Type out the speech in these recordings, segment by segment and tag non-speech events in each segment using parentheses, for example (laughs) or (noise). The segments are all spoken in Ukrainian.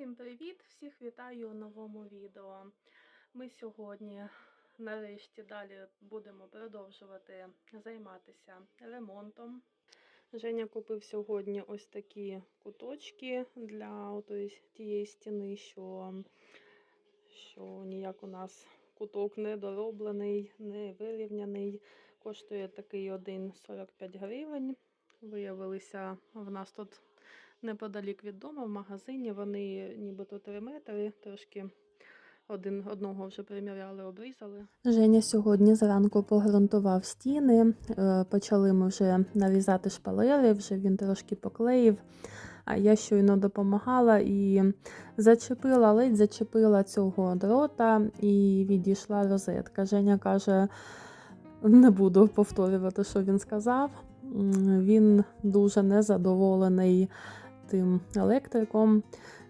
Всім привіт! Всіх вітаю у новому відео. Ми сьогодні нарешті далі будемо продовжувати займатися ремонтом. Женя купив сьогодні ось такі куточки для тієї стіни, що, що ніяк у нас куток не дороблений, не вирівняний. Коштує такий один 45 гривень. Виявилися в нас тут неподалік від дому, в магазині. Вони нібито 3 метри, трошки один, одного вже приміряли, обрізали. Женя сьогодні зранку погрунтував стіни. е, Почали ми вже нарізати шпалери, вже він трошки поклеїв. А я щойно допомагала і зачепила, ледь зачепила цього дрота і відійшла розетка. Женя каже, не буду повторювати, що він сказав. Він дуже незадоволений тим електриком,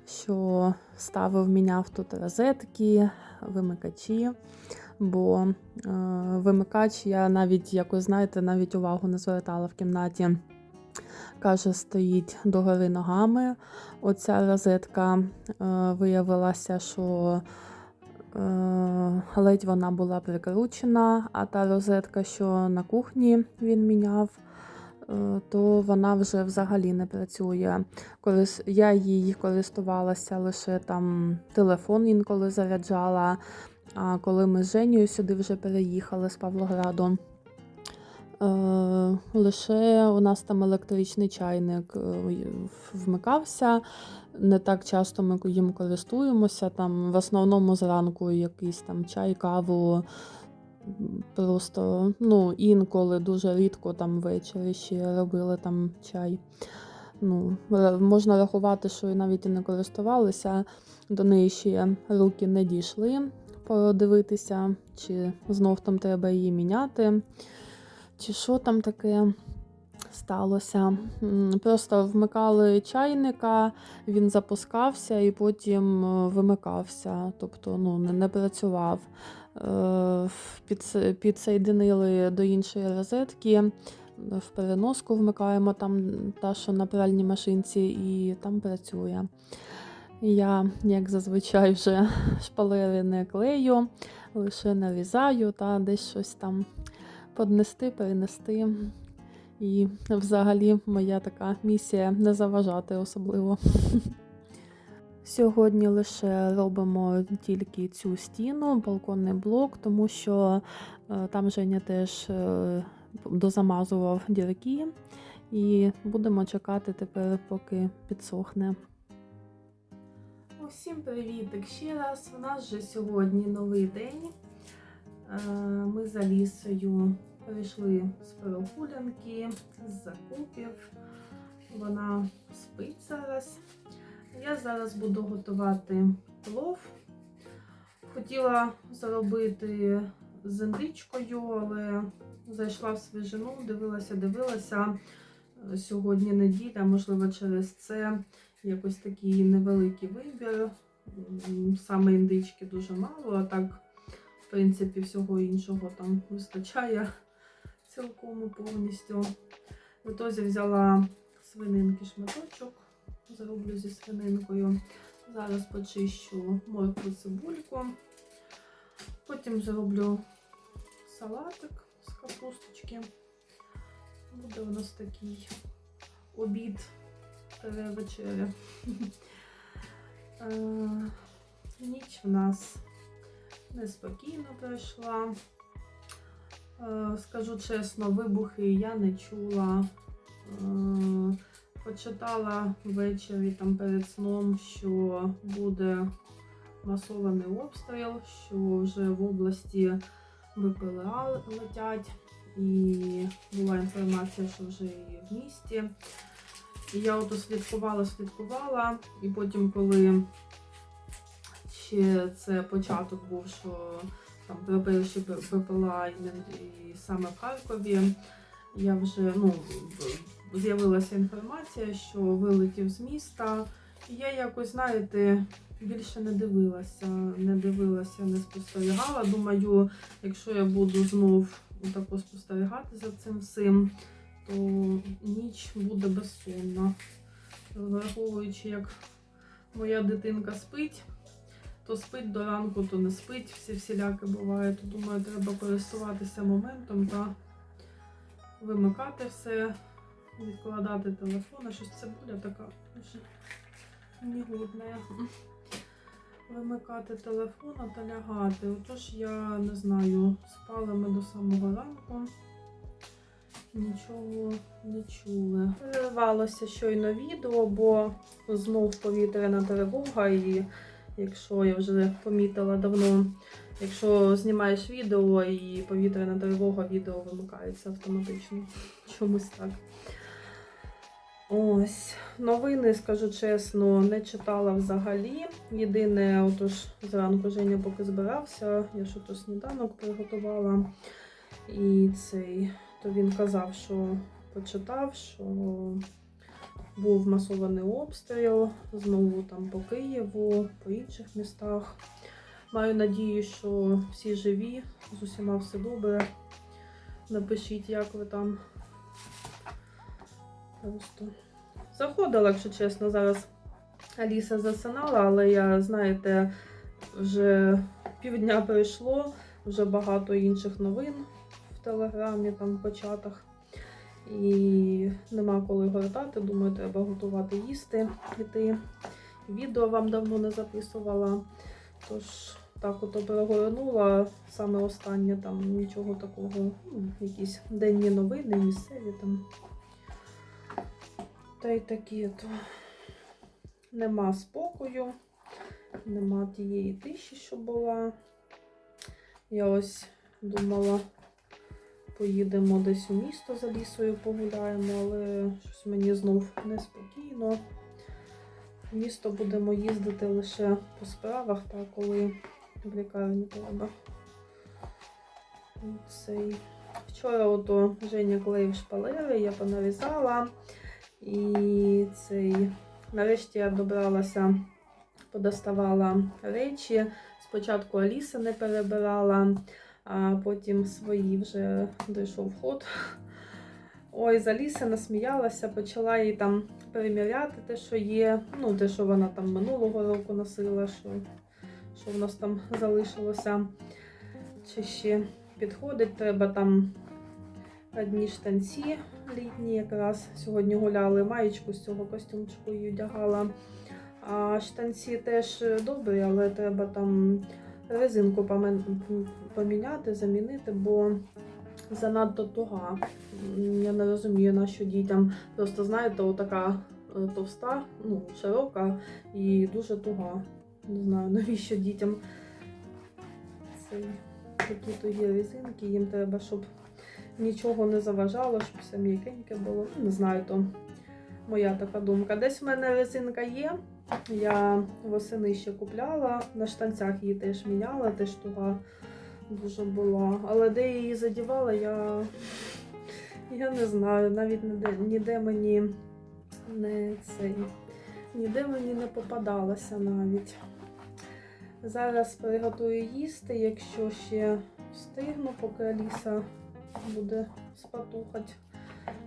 що ставив, міняв тут розетки, вимикачі. Бо е, вимикач я навіть якось знаєте, навіть увагу не звертала в кімнаті. Каже, стоїть догори ногами. Оця розетка е, виявилася, що е, ледь вона була прикручена, а та розетка, що на кухні він міняв, то вона вже взагалі не працює. Я їй користувалася лише там телефон інколи заряджала. А коли ми з Женєю сюди вже переїхали з Павлограду, е, лише у нас там електричний чайник е, вмикався. Не так часто ми їм користуємося. Там в основному зранку якийсь там чай, каву. Просто ну, інколи дуже рідко там ввечері ще робили там чай. Ну, можна рахувати, що і навіть і не користувалися. До неї ще руки не дійшли подивитися, чи знов там треба її міняти, чи що там таке сталося. Просто вмикали чайника, він запускався і потім е, вимикався, тобто ну, не, не працював. Е, Підсоєдинили до іншої розетки. В переноску вмикаємо там та, що на пральній машинці, і там працює. Я, як зазвичай, вже (laughs) шпалери не клею, лише нарізаю та десь щось там поднести, перенести. І взагалі моя така місія не заважати особливо. (laughs) Сьогодні лише робимо тільки цю стіну, балконний блок, тому що е, там Женя теж е, дозамазував дірки, і будемо чекати тепер, поки підсохне. Усім привітик ще раз. У нас же сьогодні новий день. Е, Ми з Алісою прийшли з прогулянки, з закупів. Вона спить зараз. Я зараз буду готувати плов. Хотіла зробити з індичкою, але зайшла в свіжину, дивилася, дивилася. Сьогодні неділя, можливо, через це якось такий невеликий вибір. Саме індички дуже мало, а так, в принципі, всього іншого там вистачає цілком повністю. В ітозі взяла свининки шматочок, зроблю зі свининкою. Зараз почищу моркву цибульку. Потім зроблю салатик з капусточки. Буде у нас такий обід вечеря. Е, Ніч в нас неспокійно пройшла. Е, Скажу чесно, вибухи я не чула. Почитала ввечері там перед сном, що буде масований обстріл, що вже в області БПЛА летять, і була інформація, що вже і в місті. І я ото слідкувала, слідкувала, і потім, коли ще це початок був, що там про перші БПЛА і, саме в Харкові, я вже ну, з'явилася інформація, що вилетів з міста. І я якось, знаєте, більше не дивилася, не дивилася, не спостерігала. Думаю, якщо я буду знов отако спостерігати за цим всім, то ніч буде безсонна. Враховуючи, як моя дитинка спить, то спить до ранку, то не спить. Всі всіляки буває. То думаю, треба користуватися моментом та вимикати все, відкладати телефон. А Щось це буде така негодна. Вимикати телефон та лягати. Отож я не знаю, спали ми до самого ранку. Нічого не чули. Перервалося щойно відео, бо знов повітряна тривога, і якщо я вже помітила давно, якщо знімаєш відео і повітряна тривога, відео вимикається автоматично. Чомусь так. Ось, новини, скажу чесно, не читала взагалі. Єдине, отож, зранку Женя поки збирався, я що то сніданок приготувала. І цей, то він казав, що почитав, що був масований обстріл знову там по Києву, по інших містах. Маю надію, що всі живі, з усіма все добре. Напишіть, як ви там. Просто заходила, якщо чесно, зараз Аліса засинала, але я, знаєте, вже півдня пройшло, вже багато інших новин в телеграмі, там в початах. І нема коли гортати. Думаю, треба готувати їсти, іти. Відео вам давно не записувала. Тож так ото перегорнула. Саме останнє там нічого такого, ну, якісь денні новини, місцеві там. Та й такі то нема спокою, нема тієї тиші, що була. Я ось думала, поїдемо десь у місто за лісою погуляємо, але щось мені знов неспокійно. В місто будемо їздити лише по справах, та коли в лікарні треба. Цей. Вчора ото Женя клеїв шпалери, я понарізала. І цей, нарешті я добралася, подоставала речі. Спочатку Аліса не перебирала, а потім свої вже дійшов ход. Ой, з Аліси насміялася, почала їй там переміряти те, що є. Ну, те, що вона там минулого року носила, що, що в нас там залишилося. Чи ще підходить, треба там одні штанці літні якраз сьогодні гуляли, маєчку з цього костюмчику її одягала. А штанці теж добрі, але треба там резинку поміняти, замінити, бо занадто туга. Я не розумію, на що дітям. Просто знаєте, отака е, товста, ну, широка і дуже туга. Не знаю, (laughs) навіщо дітям цей, такі тугі резинки, їм треба, щоб нічого не заважало, щоб все м'якеньке було. Ну, Не знаю, то моя така думка. Десь в мене резинка є. Я восени ще купляла, на штанцях її теж міняла, теж туга дуже була. Але де її задівала, я, я не знаю. Навіть ніде, ніде мені не цей, ніде мені не попадалося навіть. Зараз приготую їсти, якщо ще встигну, поки Аліса буде спатухать.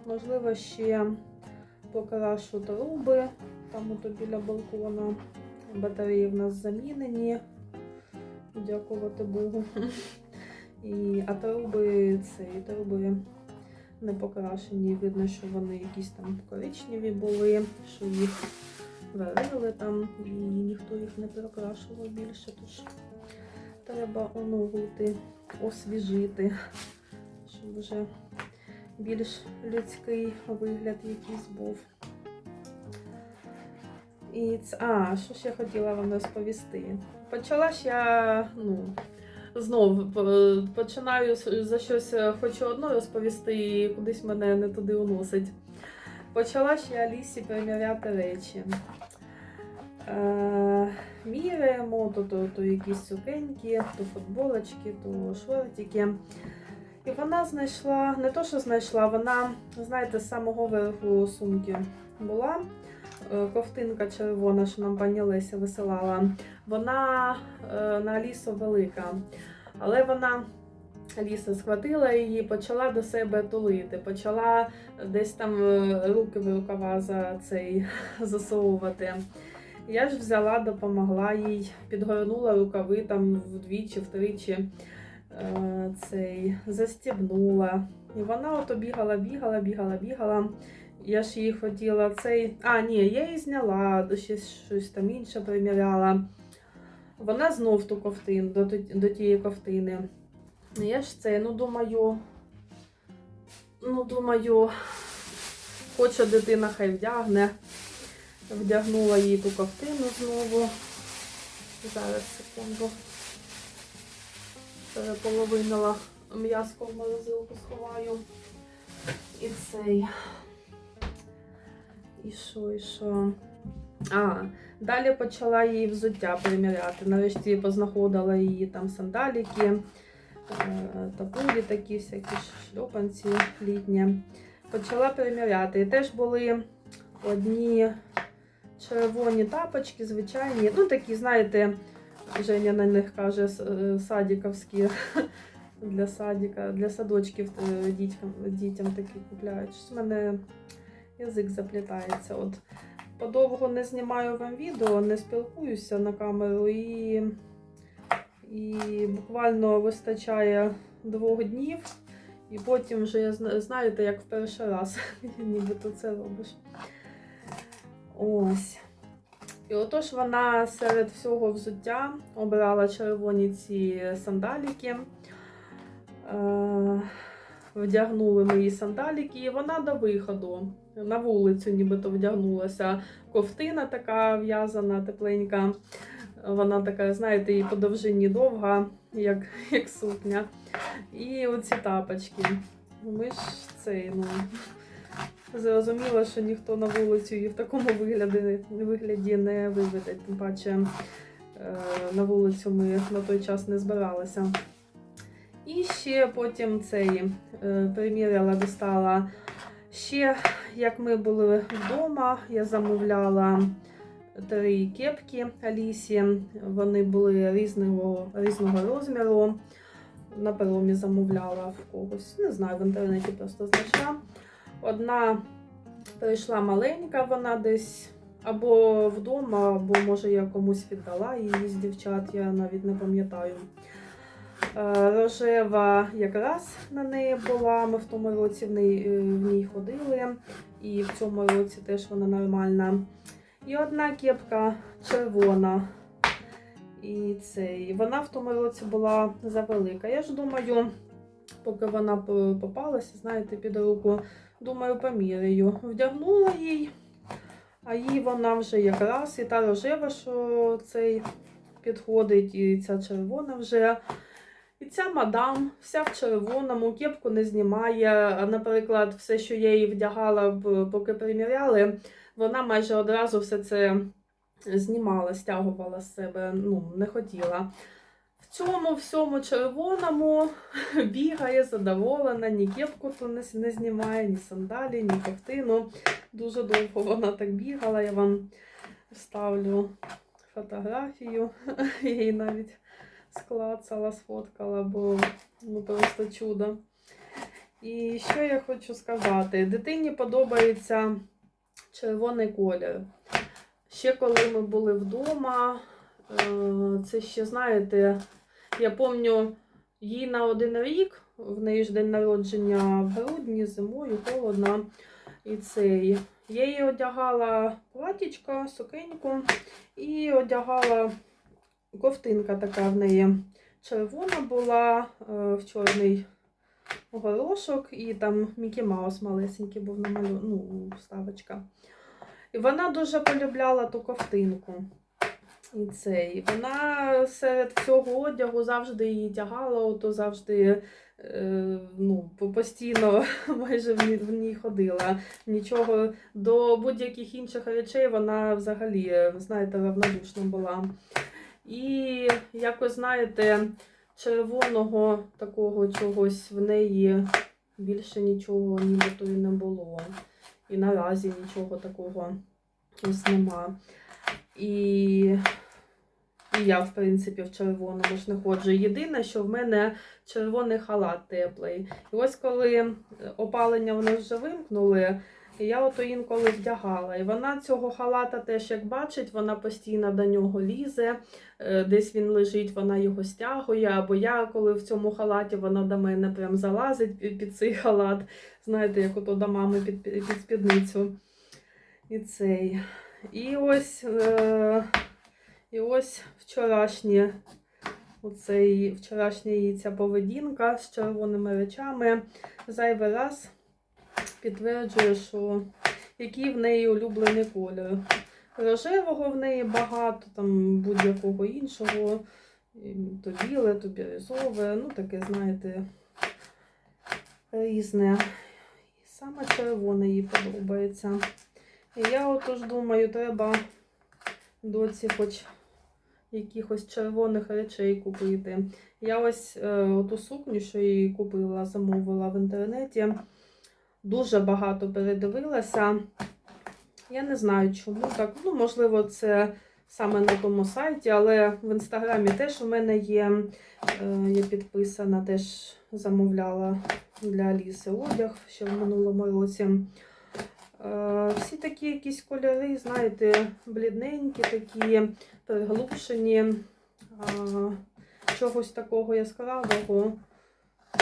Можливо, ще покрашу труби, там ото біля балкона. Батареї в нас замінені. Дякувати Богу. І, а труби це труби не покрашені. Видно, що вони якісь там коричневі були, що їх варили там і ніхто їх не прокрашував більше. Тож треба оновити, освіжити щоб вже більш людський вигляд якийсь був. І це, а, що ще хотіла вам розповісти? Почала ж я, ну, знов починаю за щось е, хочу одно розповісти і кудись мене не туди уносить. Почала ж я Алісі приміряти речі. Е, міряємо, то, то, то якісь сукеньки, то футболочки, то шортики. І вона знайшла, не то, що знайшла, вона, знаєте, з самого верху сумки була. е, Ковтинка червона, що нам пані Леся висилала. Вона е, на Алісу велика. Але вона Аліса схватила її, почала до себе тулити, почала десь там е, руки в рукава за цей (laughs) засовувати. Я ж взяла, допомогла їй, підгорнула рукави там вдвічі, втричі е, цей, застібнула. І вона ото бігала, бігала, бігала, бігала. Я ж її хотіла цей. А, ні, я її зняла, ще щось там інше приміряла. Вона знов ту ковтину, до, до тієї ковтини. Я ж це, ну думаю, ну думаю, хоче дитина, хай вдягне. Вдягнула їй ту ковтину знову. Зараз секунду. Переполовинила м'яско в морозилку сховаю. І цей. І що, і що? А, далі почала її взуття приміряти. Нарешті познаходила її там сандаліки, е, тапулі такі, всякі шльопанці літні. Почала приміряти. І теж були одні червоні тапочки, звичайні. Ну, такі, знаєте, Женя на них каже е, садіковські (laughs) для садіка, для садочків е, дітям, дітям такі купляють. Щось в мене язик заплітається. От подовго не знімаю вам відео, не спілкуюся на камеру і, і буквально вистачає двох днів. І потім вже зна- знаєте, як в перший раз, (laughs) нібито це робиш. Ось. І отож вона серед всього взуття обрала червоні ці сандаліки. Е, вдягнули мої сандаліки, і вона до виходу на вулицю нібито вдягнулася. Ковтина така в'язана, тепленька. Вона така, знаєте, і по довжині довга, як, як сукня. І оці тапочки. Ми ж цей, ну. Зрозуміло, що ніхто на вулицю її в такому вигляді, вигляді не виведе. Тим паче е, на вулицю ми на той час не збиралися. І ще потім цей е, приміряла, достала. Ще, як ми були вдома, я замовляла три кепки Алісі. Вони були різного, різного розміру. На перомі замовляла в когось. Не знаю, в інтернеті просто знайшла. Одна прийшла маленька, вона десь або вдома, або може я комусь віддала її з дівчат, я навіть не пам'ятаю. Е, Рожева якраз на неї була. Ми в тому році е, в ній ходили, і в цьому році теж вона нормальна. І одна кепка червона. І цей. Вона в тому році була завелика. Я ж думаю, поки вона попалася, знаєте, під руку, думаю, поміряю. Вдягнула їй, а їй вона вже якраз і та рожева, що цей підходить, і ця червона вже. І ця мадам вся в червоному, кепку не знімає. Наприклад, все, що я їй вдягала, поки приміряли, вона майже одразу все це знімала, стягувала з себе, ну, не хотіла. Цьому всьому червоному (laughs) бігає задоволена, ні кепку не, знімає, ні сандалі, ні ковтину. Дуже довго вона так бігала. Я вам вставлю фотографію. (laughs) Я її навіть склацала, сфоткала, бо ну, просто чудо. І що я хочу сказати? Дитині подобається червоний колір. Ще коли ми були вдома, е, це ще, знаєте, я пам'ятаю, їй на один рік, в неї ж день народження в грудні, зимою, холодно. І цей. Я їй одягала платічко, сукеньку і одягала ковтинка така в неї червона була, е, в чорний горошок, і там Мікі Маус малесенький був намалю... ну, вставочка. І вона дуже полюбляла ту ковтинку. І цей. Вона серед всього одягу завжди її тягала, ото завжди е, ну, постійно (laughs) майже в ній, в ній ходила. Нічого до будь-яких інших речей вона взагалі, е, знаєте, равнодушна була. І якось, знаєте, червоного такого чогось в неї більше нічого нібито і не було. І наразі нічого такого ось нема. І, я, в принципі, в червоному ж не ходжу. Єдине, що в мене червоний халат теплий. І ось коли опалення вони вже вимкнули, І я ото інколи вдягала. І вона цього халата теж, як бачить, вона постійно до нього лізе, е, десь він лежить, вона його стягує. Або я, коли в цьому халаті, вона до мене прям залазить під цей халат. Знаєте, як ото до мами під, під спідницю. І цей. І ось, е, і ось вчорашнє. Оцей вчорашня її ця поведінка з червоними речами зайвий раз підтверджує, що який в неї улюблений колір. Рожевого в неї багато, там будь-якого іншого. То біле, то бірюзове, ну таке, знаєте, різне. І саме червоне їй подобається. І я отож думаю, треба доці хоч якихось червоних речей купити. Я ось е, оту сукню, що її купила, замовила в інтернеті. Дуже багато передивилася. Я не знаю, чому так. Ну, можливо, це саме на тому сайті, але в інстаграмі теж у мене є. Е, я підписана, теж замовляла для Аліси одяг ще в минулому році. Е, Всі такі якісь кольори, знаєте, блідненькі, такі приглушені, е, чогось такого яскравого.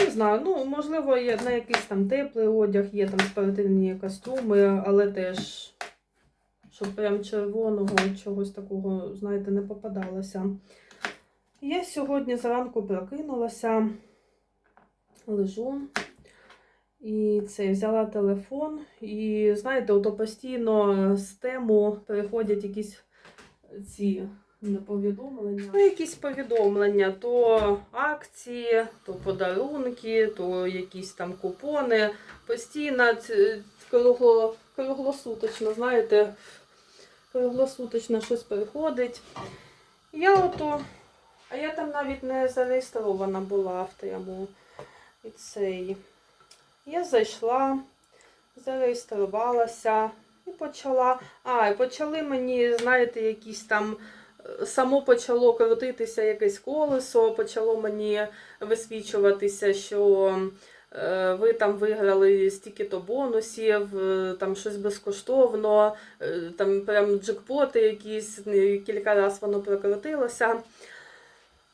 Не знаю, ну, можливо, є на якийсь там теплий одяг, є там спортивні костюми, але теж, щоб прям червоного чогось такого, знаєте, не попадалося. Я сьогодні зранку прокинулася, лежу. І це взяла телефон, і знаєте, ото постійно з тему приходять якісь ці повідомлення. Ну, якісь повідомлення, то акції, то подарунки, то якісь там купони. Постійно кругло, круглосуточно, знаєте, круглосуточно щось приходить. Я ото, а я там навіть не зареєстрована була в тему. І цей. Я зайшла, зареєструвалася і почала. А, і почали мені, знаєте, якісь там. е, Само почало крутитися якесь колесо, почало мені висвічуватися, що е, ви там виграли стільки-то бонусів, е, там щось безкоштовно, там прям джекпоти якісь, кілька разів воно прокрутилося.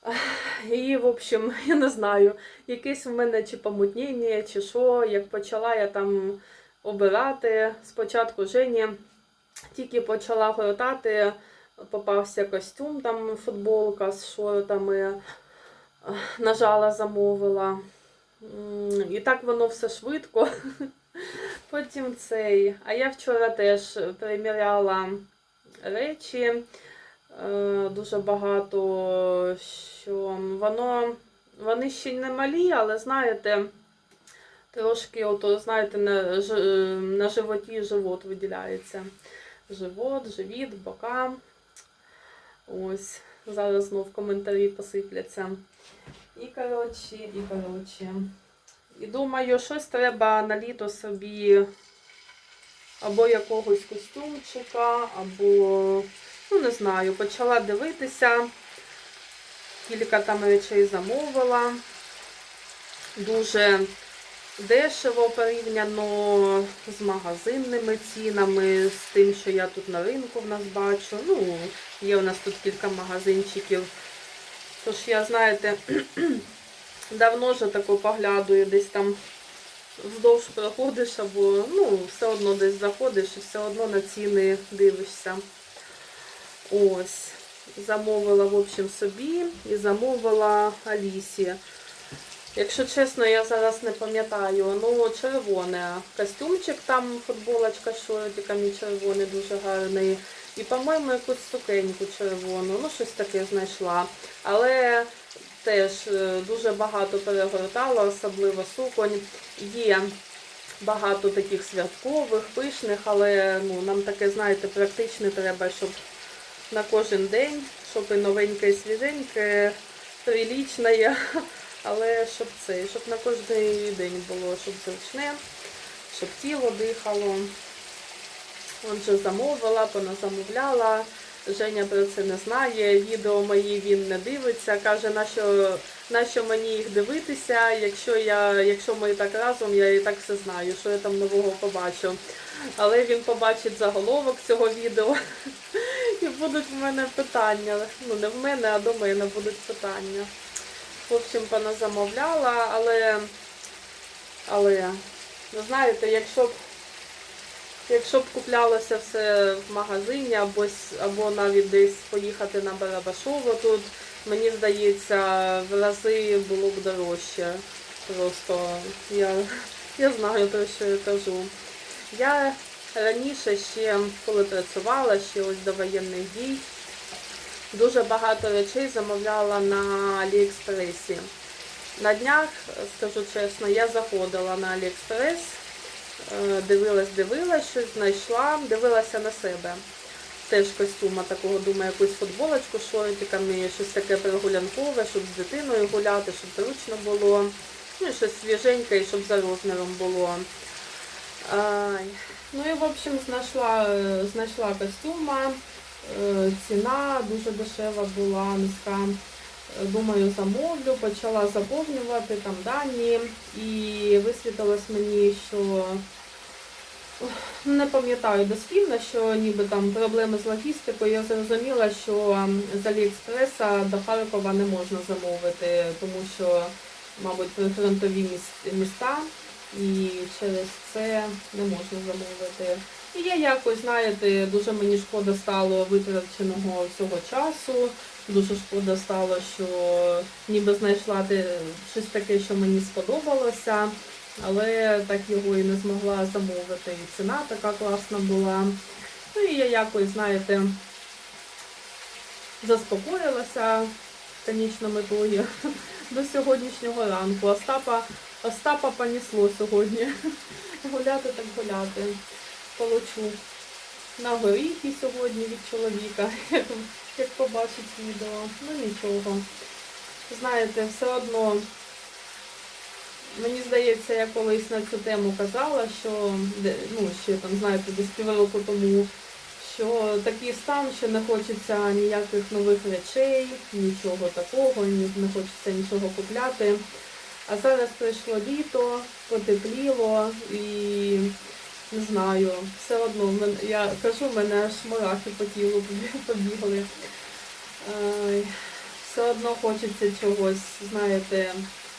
(sighs) І, в общем, я не знаю, якесь в мене чи помутнення, чи що. Як почала я там обирати спочатку Жені, тільки почала гортати, попався костюм, там футболка з шортами, (sighs) нажала, замовила. І так воно все швидко. (laughs) Потім цей. А я вчора теж приміряла речі. Е, дуже багато, що воно, вони ще не малі, але знаєте, трошки, ото, знаєте, на, ж- на животі живот виділяється. Живот, живіт, бока. Ось, зараз знов коментарі посипляться. І коротше, і коротше. І думаю, щось треба на літо собі або якогось костюмчика, або Ну, не знаю, почала дивитися, кілька там речей замовила. Дуже дешево порівняно з магазинними цінами, з тим, що я тут на ринку в нас бачу. Ну, є у нас тут кілька магазинчиків. Тож я, знаєте, (clears throat) давно вже тако поглядую, десь там вздовж проходиш, або ну, все одно десь заходиш і все одно на ціни дивишся. Ось. Замовила, в общем, собі і замовила Алісі. Якщо чесно, я зараз не пам'ятаю, ну, червоне. Костюмчик там, футболочка з шортиками червоний, дуже гарний. І, по-моєму, якусь сукеньку червону, ну, щось таке знайшла. Але теж е, дуже багато перегортала, особливо суконь. Є багато таких святкових, пишних, але ну, нам таке, знаєте, практичне треба, щоб на кожен день, щоб новеньке, і свіженьке, прилічне, але щоб це, щоб на кожен день було, щоб зручне, щоб тіло дихало. Отже, замовила, поназамовляла. Женя про це не знає. Відео мої він не дивиться. Каже, на що, на що мені їх дивитися, якщо я, якщо ми так разом, я і так все знаю, що я там нового побачу. Але він побачить заголовок цього відео. І будуть в мене питання. Ну, не в мене, а до мене будуть питання. В общем, пана замовляла, але, але, ну знаєте, якщо б, якщо б куплялося все в магазині або, або навіть десь поїхати на Барабашово тут, мені здається, в рази було б дорожче. Просто я, я знаю про що я кажу. Я раніше ще, коли працювала, ще ось до воєнних дій, дуже багато речей замовляла на Аліекспресі. На днях, скажу чесно, я заходила на Аліекспрес, е, дивилась, дивилась, щось знайшла, дивилася на себе. Теж костюма такого, думаю, якусь футболочку з шортиками, щось таке прогулянкове, щоб з дитиною гуляти, щоб зручно було. Ну, щось свіженьке, і щоб за розміром було. Ну і в общем знайшла, знайшла костюма. Е, Ціна дуже дешева була, низька. Е, Думаю, замовлю, почала заповнювати там дані і висвітилось мені, що не пам'ятаю дослівно, що ніби там проблеми з логістикою. Я зрозуміла, що з Аліекспреса до Харкова не можна замовити, тому що, мабуть, прифронтові міста і через це не можна замовити. І я якось, знаєте, дуже мені шкода стало витраченого цього часу. Дуже шкода стало, що ніби знайшла щось таке, що мені сподобалося, але так його і не змогла замовити. І ціна така класна була. Ну і я якось, знаєте, заспокоїлася в конечному ітогі (laughs) до сьогоднішнього ранку. Остапа, Остапа понесло сьогодні. Гуляти так гуляти. Получу на горіхи сьогодні від чоловіка, як, побачить відео. Ну нічого. Знаєте, все одно, мені здається, я колись на цю тему казала, що ну, ще там, знаєте, десь півроку тому, що такий стан, що не хочеться ніяких нових речей, нічого такого, не хочеться нічого купляти. А зараз прийшло літо, потепліло і не знаю, все одно я кажу, в мене аж мурахи по тілу побігли. Все одно хочеться чогось, знаєте,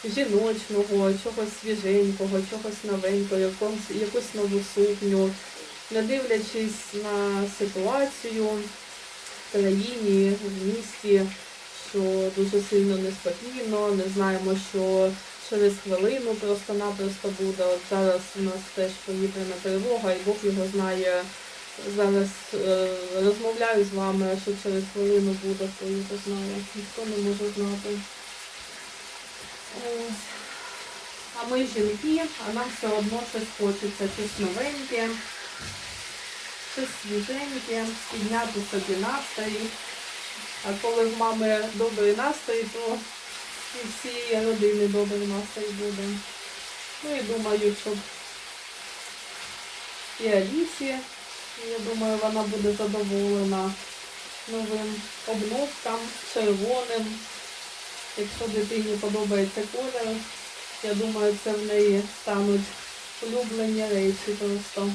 жіночного, чогось свіженького, чогось новенького, якомусь, якусь нову сукню, не дивлячись на ситуацію в країні, в місті, що дуже сильно неспокійно, не знаємо, що через хвилину просто-напросто буде. От зараз у нас теж повітряна тривога, і Бог його знає. Зараз е, розмовляю з вами, що через хвилину буде, хто його знає. Ніхто не може знати. А ми жінки, а нам все одно щось хочеться, щось новеньке, щось свіженьке, підняти собі настрій. А коли в мами добрий настрій, то і всієї родини добрий настрій буде. Ну і думаю, щоб і Алісі, я думаю, вона буде задоволена новим обновкам, червоним. Якщо дитині подобається колір, я думаю, це в неї стануть улюблені речі просто.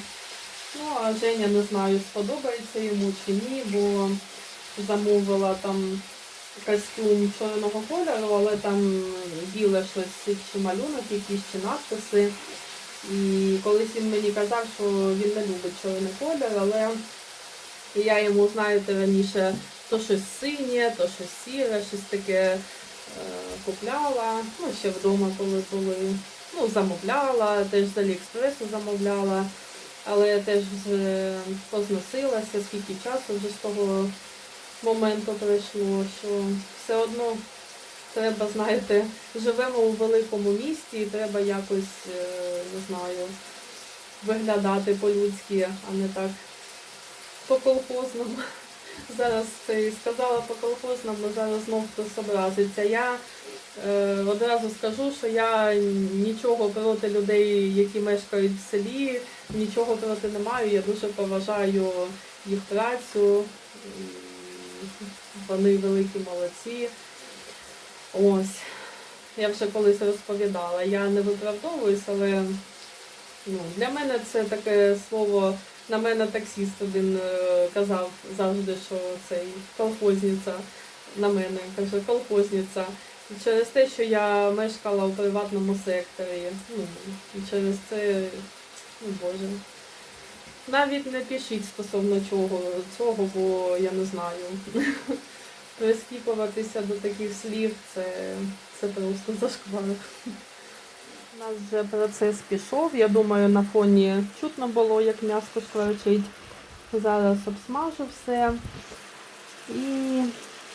Ну, а Женя не знаю, сподобається йому чи ні, бо замовила там костюм чорного кольору, але там біле щось чи малюнок, якісь чи надписи. І колись він мені казав, що він не любить чорний колір, але я йому, знаєте, раніше то щось синє, то щось сіре, щось таке е, купляла. Ну, ще вдома, коли були. Ну, замовляла, теж з Аліекспресу замовляла, але я теж позносилася, скільки часу вже з того моменту пройшло, що все одно треба, знаєте, живемо у великому місті і треба якось, е, не знаю, виглядати по-людськи, а не так по-колхозному. (laughs) Зараз це сказала по-колхозному, зараз знов хтось образиться. Я е, одразу скажу, що я нічого проти людей, які мешкають в селі, нічого проти не маю. Я дуже поважаю їх працю. Вони великі молодці. Ось. Я вже колись розповідала. Я не виправдовуюсь, але Ну, для мене це таке слово. На мене таксіст один е, казав завжди, що цей колхозниця на мене каже колхозниця. Через те, що я мешкала у приватному секторі. Ну, і через це, ну боже. Навіть не пишіть стосовно чого цього, бо я не знаю. (laughs) Прискіпуватися до таких слів це, це просто зашквар. У нас вже процес пішов. Я думаю, на фоні чутно було, як м'ясо шкварчить. Зараз обсмажу все і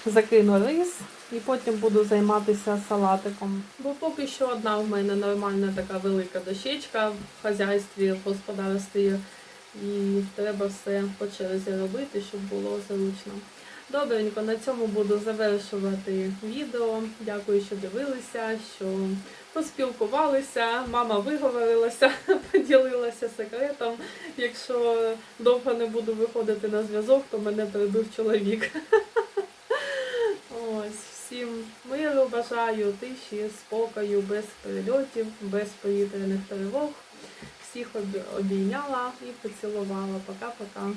закину рис, і потім буду займатися салатиком. Бо поки що одна в мене нормальна така велика дощечка в хазяйстві, в господарстві. І треба все по черзі робити, щоб було зручно. Добренько, на цьому буду завершувати відео. Дякую, що дивилися, що поспілкувалися. Мама виговорилася, (laughs) поділилася секретом. Якщо довго не буду виходити на зв'язок, то мене прибив чоловік. (laughs) Ось, всім миру бажаю, тиші, спокою, без перельотів, без повітряних тривог. Всіх обі- обійняла і поцілувала. Пока-пока.